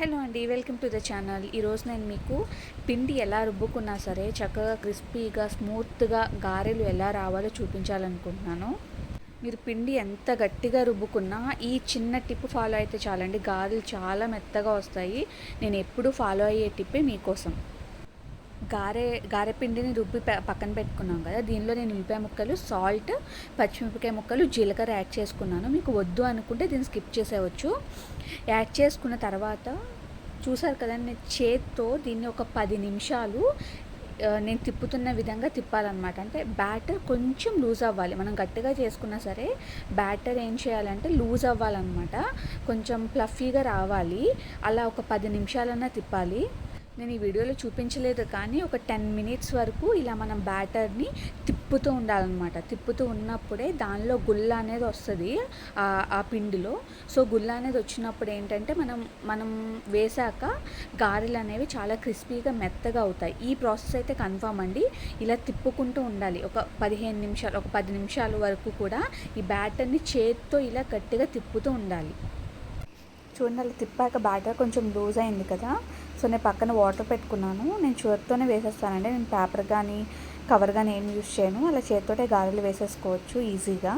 Hello అండి welcome to the channel. ఈరోజు నేను మీకు పిండి ఎలా రుబ్బుకున్నా సరే చక్కగా క్రిస్పీగా స్మూత్గా గారెలు ఎలా రావాలో చూపించాలనుకుంటున్నాను. మీరు పిండి ఎంత గట్టిగా రుబ్బుకున్నా ఈ చిన్న టిప్ ఫాలో అయితే చాలండి. గారెలు చాలా మెత్తగా వస్తాయి. నేను ఎప్పుడూ ఫాలో అయ్యే టిప్పే మీకోసం. గారె గారె పిండిని రుబ్బి పక్కన పెట్టుకున్నాం కదా. దీనిలో నేను ఉల్లిపాయ ముక్కలు సాల్ట్ పచ్చిమిరపకాయ ముక్కలు జీలకర్ర యాడ్ చేసుకున్నాను. మీకు వద్దు అనుకుంటే దీన్ని స్కిప్ చేసేయచ్చు యాడ్ చేసుకున్న తర్వాత చూసారు కదా నేను చేత్తో దీన్ని ఒక పది నిమిషాలు నేను తిప్పుతున్న విధంగా తిప్పాలన్నమాట. అంటే బ్యాటర్ కొంచెం లూజ్ అవ్వాలి. మనం గట్టిగా చేసుకున్నా సరే బ్యాటర్ ఏం చేయాలంటే లూజ్ అవ్వాలన్నమాట. కొంచెం ప్లఫీగా రావాలి. అలా ఒక పది నిమిషాలన్నా తిప్పాలి. నేను ఈ వీడియోలో చూపించలేదు కానీ ఒక టెన్ మినిట్స్ వరకు ఇలా మనం బ్యాటర్ని తిప్పుతూ ఉండాలన్నమాట. తిప్పుతూ ఉన్నప్పుడే దానిలో గుల్ల అనేది వస్తుంది ఆ- ఆ పిండిలో. సో గుల్ల అనేది వచ్చినప్పుడు ఏంటంటే మనం మనం వేసాక గారెలు అనేవి చాలా క్రిస్పీగా మెత్తగా అవుతాయి. ఈ ప్రాసెస్ అయితే కన్ఫామ్ అండి. ఇలా తిప్పుకుంటూ ఉండాలి. ఒక పదిహేను నిమిషాలు ఒక పది నిమిషాల వరకు కూడా ఈ బ్యాటర్ని చేతితో ఇలా గట్టిగా తిప్పుతూ ఉండాలి. చూడండి అలా తిప్పాక బ్యాటర్ కొంచెం లూజ్ అయింది కదా. సో నేను పక్కన వాటర్ పెట్టుకున్నాను. నేను చేతితోనే వేసేస్తానండి. నేను పేపర్ కానీ కవర్ కానీ ఏం యూజ్ చేయను. అలా చేతితోటే గారెలు వేసేసుకోవచ్చు ఈజీగా.